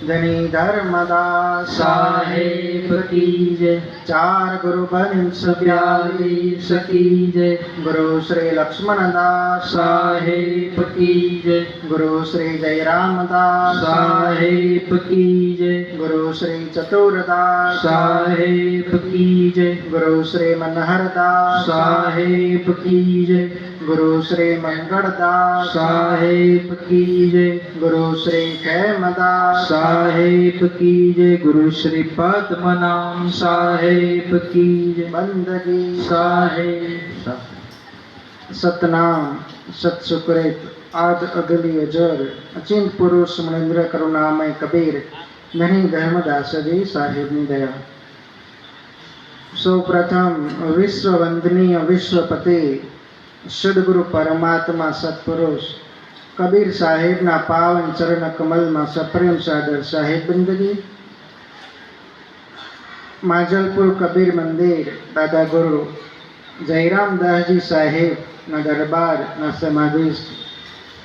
ધની ધર્મદા સાહેબ કી જય ચાર ગુરુ બંશ સત્યાવીસ કી જય ગુરુ શ્રી લક્ષ્મણદાસ સાહેબ કી જય ગુરુ શ્રી જયરામદાસ સાહેબ કી જય ગુરુ શ્રી ચતુરદાસ સાહેબ કી જય ગુરુ શ્રી મનહરદાસ સાહેબ કી જય ગુરુ શ્રી મંગળદાસ સાહેબ કી ગુરુ શ્રી ખેમદાસ સાહેબ કી જય ગુરુ શ્રી પદ્મનામ સાહેબ કી જય બંદગી સાહેબ સતનામ સત્સુકૃત આદ અગલી અજર અચિંત પુરુષ મણેન્દ્ર કરુણામય કબીર ધની ધર્મદાસજી સાહેબની દયા સૌ પ્રથમ વિશ્વ વંદનીય વિશ્વપતિ સદગુરુ પરમાત્મા સત્પુરુષ કબીર સાહેબના પાવન ચરણ કમલમાં સપ્રેમ સાગર સાહેબ બંદગી માજલપુર કબીર મંદિર, દાદા ગુરુ જયરામદાસજી સાહેબના દરબારના સમાધિસ્થ.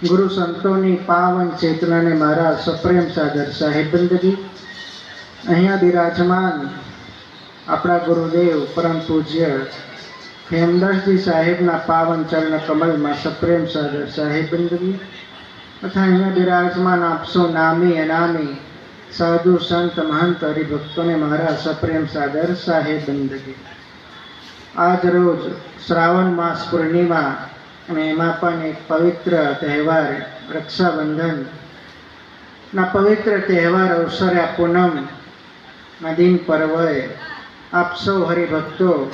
ગુરુ સંતોની પાવન ચેતનાને મારા સપ્રેમ સાગર સાહેબ બંદગી અહીંયા બિરાજમાન આપણા ગુરુદેવ પરમ પૂજ્ય હેમદાસજી સાહેબના પાવન ચરણ કમલમાં સપ્રેમ સાગર સાહેબ બંદગી તથા અહીંયા બિરાજમાન આપશો નામી અનામી સાધુ, સંત, મહંત, હરિભક્તોને મારા સપ્રેમ સાગર સાહેબ બંદગી. આજ રોજ શ્રાવણ માસ પૂર્ણિમા અને એમાં પણ એક પવિત્ર તહેવાર, રક્ષાબંધન. ના પવિત્ર તહેવાર અવસરે પૂનમ ના દિન પર્વે આપ સૌ હરિભક્તો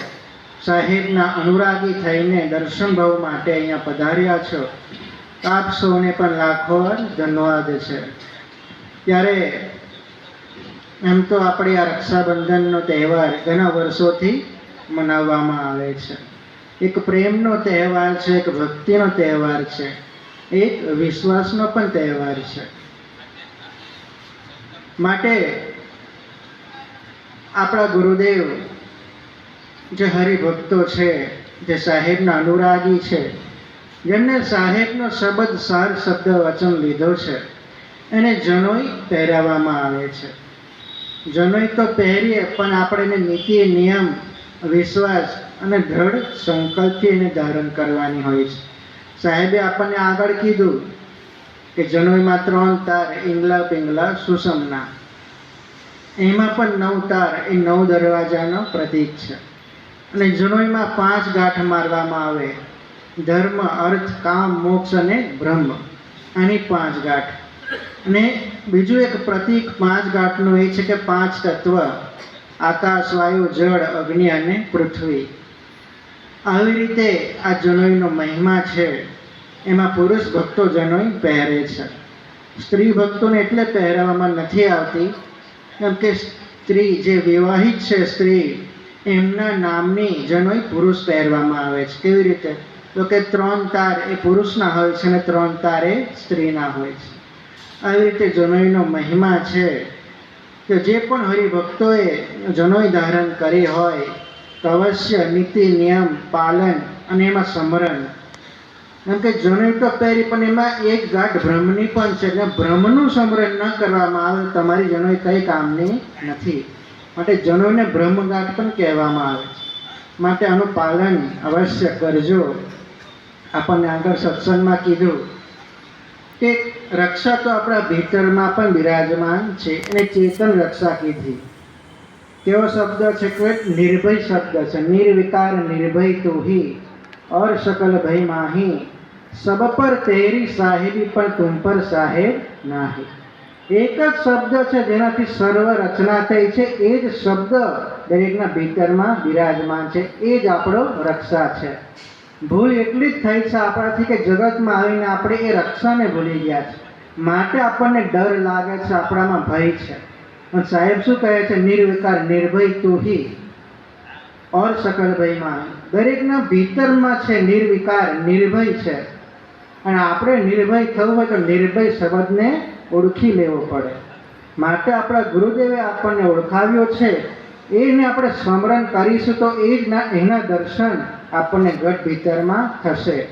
સાહેબના અનુરાગી થઈને દર્શન ભાવ માટે અહીંયા પધાર્યા છો. આપ સૌને પણ લાખો ધન્યવાદ છે. ત્યારે એમ તો આપણે આ રક્ષાબંધનનો તહેવાર ઘણા વર્ષોથી મનાવવામાં આવે છે. એક પ્રેમનો તહેવાર છે, એક ભક્તિનો તહેવાર છે, એક વિશ્વાસનો પણ તહેવાર છે. માટે આપણા ગુરુદેવ જે હરિભક્તો છે, જે સાહેબના અનુરાગી છે જેમને સાહેબનો શબ્દ સાર શબ્દ વચન લીધો છે, એને જનોઈ પહેરાવવામાં આવે છે. જનોઈ તો પહેરીએ, પણ આપણે એને નીતિ, નિયમ, વિશ્વાસ અને દ્રઢ સંકલ્પથી એને ધારણ કરવાની હોય છે. સાહેબે આપણને આગળ કીધું કે જનોઈમાં ત્રણ તાર, ઈંગલા પિંગલા સુષમના એમાં પણ નવ તાર એ નવ દરવાજાનો પ્રતીક છે. અને જનોઈમાં પાંચ ગાંઠ મારવામાં આવે. ધર્મ, અર્થ, કામ, મોક્ષ અને બ્રહ્મ. આની પાંચ ગાંઠ. અને બીજું એક પ્રતીક પાંચ ગાંઠનું એ છે કે પાંચ તત્વ. આકાશ, વાયુ, જળ, અગ્નિ અને પૃથ્વી. આવી રીતે આ જનોઈનો મહિમા છે. એમાં પુરુષ ભક્તો જનોઈ પહેરે છે. સ્ત્રી ભક્તોને એટલે પહેરવામાં નથી આવતી. કેમ કે સ્ત્રી જે વિવાહિત છે સ્ત્રી, એમના નામની જનોઈ પુરુષ પહેરવામાં આવે છે. કેવી રીતે? તો કે ત્રણ તાર એ પુરુષના હોય છે અને ત્રણ તાર એ સ્ત્રીના હોય છે. આવી રીતે જનોઈનો મહિમા છે કે જે પણ હરિભક્તોએ જનોઈ ધારણ કરી હોય તો અવશ્ય નીતિ, નિયમ, પાલન અને એમાં સમરણ. કેમ કે જનોઈ તો પહેરી પણ એમાં એક ગાંઠ ભ્રમની પણ છે એટલે ભ્રમનું સમરણ ન કરવામાં આવે તમારી જનોઈ કંઈ કામની નથી. માટે જનોઈને બ્રહ્મગાંઠ પણ કહેવામાં આવે માટે આનું પાલન અવશ્ય કરજો. આપણને આગળ સત્સંગમાં કીધું કે રક્ષા તો આપણા ભીતરમાં પણ બિરાજમાન છે અને ચેતન રક્ષા કીધી. તેવો શબ્દ છે કે નિર્ભય શબ્દ છે. નિર્વિકાર નિર્ભય તુહી ઓર શકલ ભય માહી. સબ પર તેરી સાહેબી પણ તુમ પર સાહેબ નાહી. એક જ શબ્દ છે જેનાથી સર્વ રચના થઈ છે. એ જ શબ્દ દરેકના ભીતરમાં બિરાજમાન છે. એ જ આપણો રક્ષા છે. ભૂલ એટલી જ થઈ છે આપણાથી કે જગતમાં આવીને આપણે એ રક્ષાને ભૂલી ગયા છે. માટે આપણને ડર લાગે છે, આપણામાં ભય છે. પણ સાહેબ શું કહે છે? નિર્વિકાર, નિર્ભય તું હી. ઓર સકલ ભયમાં દરેકના ભીતરમાં છે નિર્વિકાર, નિર્ભય છે. અને આપણે નિર્ભય થવું હોય તો નિર્ભય શબ્દને ઓળખી લેવો પડે. માટે આપણા ગુરુદેવે આપણને ઓળખાવ્યો છે. એને આપણે સ્મરણ કરીશું તો એ જ એના દર્શન આપણને ગઢ ભીતરમાં થશે.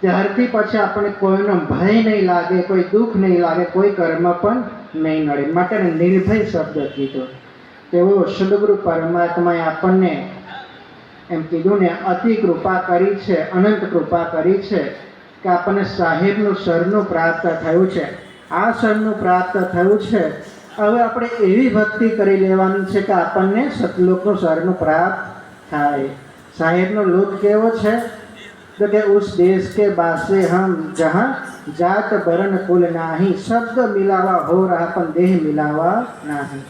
ત્યારથી પછી આપણને કોઈનો ભય નહીં લાગે, કોઈ દુઃખ નહીં લાગે, કોઈ કર્મ પણ નહીં નડે. માટે નિર્ભય શબ્દ કીધો. તેવો સદગુરુ પરમાત્માએ આપણને એમ કીધું ને, અતિ કૃપા કરી છે, અનંત કૃપા કરી છે કે આપણને સાહેબનું સરનું પ્રાપ્ત થયું છે. આ સરનું પ્રાપ્ત થયું છે. હવે આપણે એવી ભક્તિ કરી લેવાની છે કે આપણને સતલોકનું સરનું પ્રાપ્ત થાય. સાહેબનો લુત કેવો છે? તો કે ઉસ દેશ કે બાસે હમ જહાં જાત બરન કુલ નાહી, શબ્દ મિલાવા હો રહા પણ દેહ મિલાવા નાહી.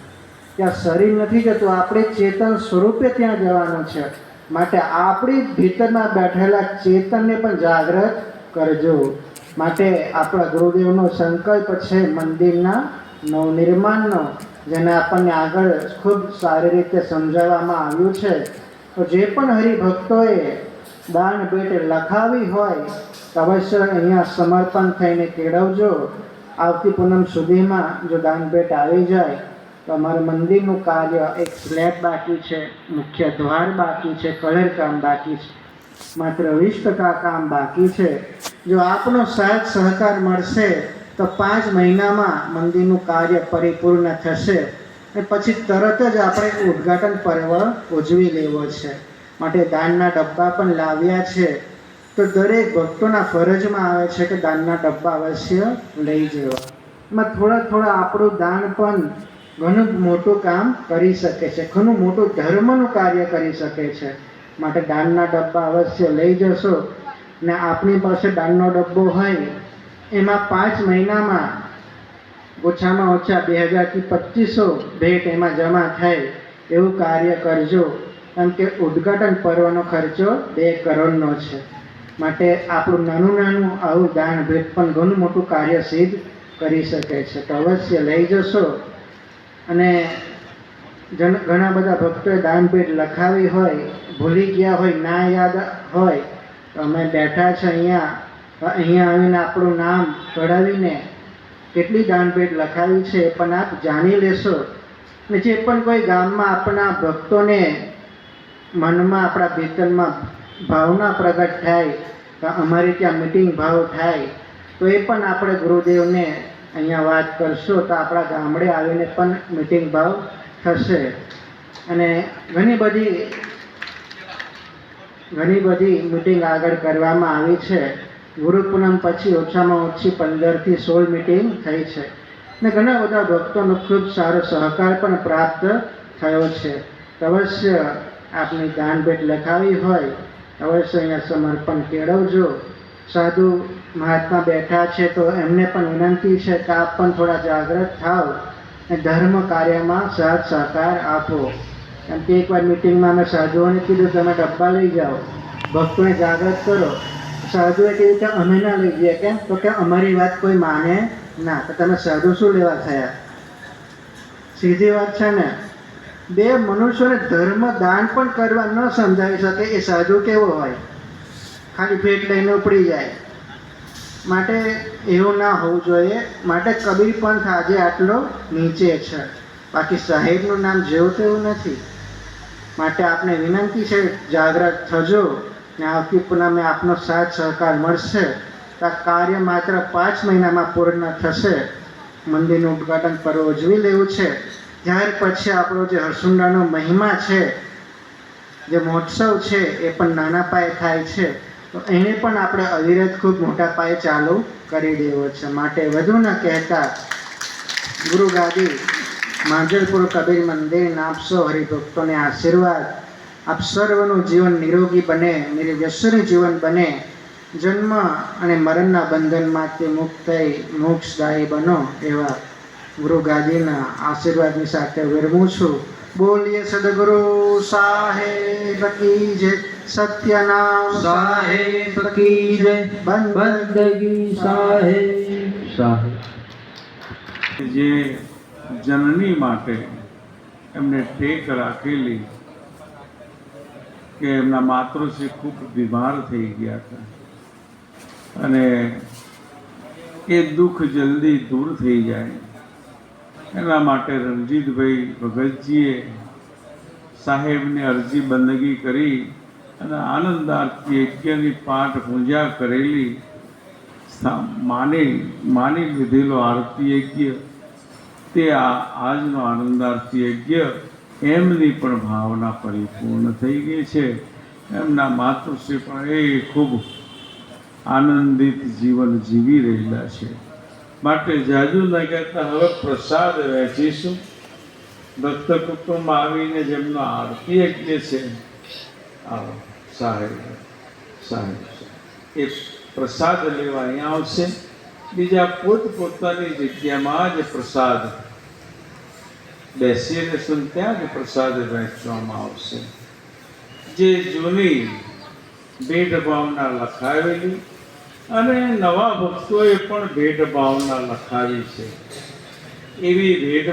ત્યાં શરીર નથી જતું, આપણે ચેતન સ્વરૂપે ત્યાં જવાનું છે. માટે આપણી ભીતરમાં બેઠેલા ચેતનને પણ જાગૃત કરજો. માટે આપણા ગુરુદેવનો સંકલ્પ છે મંદિરના નવનિર્માણનો, જેને આપણને આગળ ખૂબ સારી રીતે સમજાવવામાં આવ્યું છે. તો જે પણ હરિભક્તોએ દાન ભેટ લખાવી હોય, અવશ્ય અહીંયા સમર્પણ થઈને કેળવજો. આવતી પૂનમ સુધીમાં જો દાન ભેટ આવી જાય, તો અમારું મંદિરનું કાર્ય એક સ્લેબ બાકી છે, મુખ્ય દ્વાર બાકી છે કલર કામ બાકી છે, માત્ર વીસ ટકા કામ બાકી છે. જો આપનો સાથ સહકાર મળશે, તો પાંચ મહિનામાં મંદિરનું કાર્ય પરિપૂર્ણ થશે. અને પછી તરત જ આપણે ઉદ્ઘાટન પર્વ ઉજવી લેવો છે. માટે દાનના ડબ્બા પણ લાવ્યા છે. તો દરેક ભક્તોના ફરજમાં આવે છે કે દાનના ડબ્બા અવશ્ય લઈ જવા. એમાં થોડા થોડા આપણું દાન પણ ઘણું મોટું કામ કરી શકે છે. ઘણું મોટું ધર્મનું કાર્ય કરી શકે છે. માટે દાનના ડબ્બા અવશ્ય લઈ જશો. ને આપણી પાસે દાનનો ડબ્બો હોય, એમાં પાંચ મહિનામાં ઓછામાં ઓછા બે હજારથી પચીસો ભેટ એમાં જમા થાય એવું કાર્ય કરજો. કારણ કે ઉદ્ઘાટન પર્વનો ખર્ચો બે કરોડનો છે. માટે આપણું નાનું નાનું આવું દાન ભેટ પણ ઘણું મોટું કાર્ય સિદ્ધ કરી શકે છે. તો અવશ્ય લઈ જશો. અને જન ઘણા બધા ભક્તોએ દાન ભેટ લખાવી હોય, ભૂલી ગયા હોય, ના યાદ હોય, તો અમે બેઠા છે અહીંયા. અહીંયા આવીને આપણું નામ કઢાવીને કેટલી દાનભેટ લખાવી છે પણ આપ જાણી લેશો. ને જે પણ કોઈ ગામમાં આપણા ભક્તોને મનમાં, આપણા ભીતરમાં ભાવના પ્રગટ થાય અમારી ત્યાં મિટિંગ ભાવ થાય, તો એ પણ આપણે ગુરુદેવને અહીંયા વાત કરશો તો આપણા ગામડે આવીને પણ મિટિંગ ભાવ થશે. અને ઘણી બધી ઘણી બધી મિટિંગ આગળ કરવામાં આવી છે. ગુરુ પૂનમ પછી ઓછામાં ઓછી પંદરથી સોળ મિટિંગ થઈ છે. ને ઘણા બધા ભક્તોનો ખૂબ સારો સહકાર પણ પ્રાપ્ત થયો છે. અવશ્ય આપની દાન લખાવી હોય, અવશ્ય અહીંયા સમર્પણ કેળવજો. સાધુ મહાત્મા બેઠા છે તો એમને પણ વિનંતી છે કે આપ પણ થોડા જાગૃત થાવ અને ધર્મ કાર્યમાં સાથ સહકાર આપો. કેમ કે એકવાર મિટિંગમાં અમે સાધુઓને કીધું તમે ડબ્બા લઈ જાઓ. ભક્તોને જાગૃત કરો. સાધુએ કીધું કે અમે ના લઈ જઈએ કેમ તો કે અમારી વાત કોઈ માને ના. તો તમે સાધુ શું લેવા થયા? સીધી વાત છે ને? બે મનુષ્યોને ધર્મ દાન પણ કરવા ન સમજાવી શકે એ સાધુ કેવો હોય? ખાલી ભેટ લઈને ઉપડી જાય. માટે એવું ના હોવું જોઈએ. માટે કબીર પંથ આજે આટલો નીચે છે. બાકી સાહેબનું નામ જેવું તેવું નથી. માટે આપને વિનંતી છે જાગૃત થજો. ને આવતી પૂનમે આપનો સાથ સહકાર મળશે. તો કાર્ય માત્ર પાંચ મહિનામાં પૂર્ણ થશે. મંદિરનું ઉદ્ઘાટન પર્વ ઉજવી લેવું છે. ત્યાર પછી આપણો જે હરસુંડાનો મહિમા છે, જે મહોત્સવ છે, એ પણ નાના પાયે થાય છે. તો એને પણ આપણે અવિરત ખૂબ મોટા પાયે ચાલુ કરી દેવો છે. માટે વધુ ન કહેતા ગુરુ ગાદી માંજલપુર કબીર મંદિર આપશો હરિભક્તોને આશીર્વાદ. આપ સર્વનું જીવન નિરોગી બને નિર્વ્યસરી જીવન બને. જન્મ અને મરણના બંધનમાંથી મુક્ત થઈ, મોક્ષદાયી બનો એવા ગુરુ ગાદીના આશીર્વાદની સાથે વિરમું છું. બોલીએ સદગુરુ, સાહેબ કી જય, સત્યનામ સાહેબ કી જય, બંદગી સાહેબ. સાહેબ જે જનની માટે એમને ટેક રાખેલી કે એમના માતૃશ્રી ખૂબ બીમાર થઈ ગયા હતા. અને એ દુઃખ જલ્દી દૂર થઈ જાય. એના માટે રણજીતભાઈ ભગતજીએ સાહેબને અરજી બંદગી કરી અને આનંદાર્થી યજ્ઞની પાઠ પૂજા કરેલી માની માની લીધેલો આરતી યજ્ઞ તે આજનો આરતી યજ્ઞ એમની પણ ભાવના પરિપૂર્ણ થઈ ગઈ છે. એમના માતૃશ્રી પણ એ ખૂબ આનંદિત જીવન જીવી રહેલા છે. માટે જાજુ ન કહેતા હવે પ્રસાદ વહેંચીશું. દત્ત કુટુંબ આવીને જેમનો આરતી યજ્ઞ છે. આવો સાહેબ સાહેબ. એ પ્રસાદ લેવા અહીંયા આવશે. બીજા પોતપોતાની જગ્યામાં જ પ્રસાદ બેસીને સુન ત્યાં જ પ્રસાદ વહેંચવામાં આવશે. જે જૂની ભેટ ભાવના લખાવેલી અને નવા ભક્તોએ પણ ભેટ ભાવના લખાવી છે. એવી ભેટ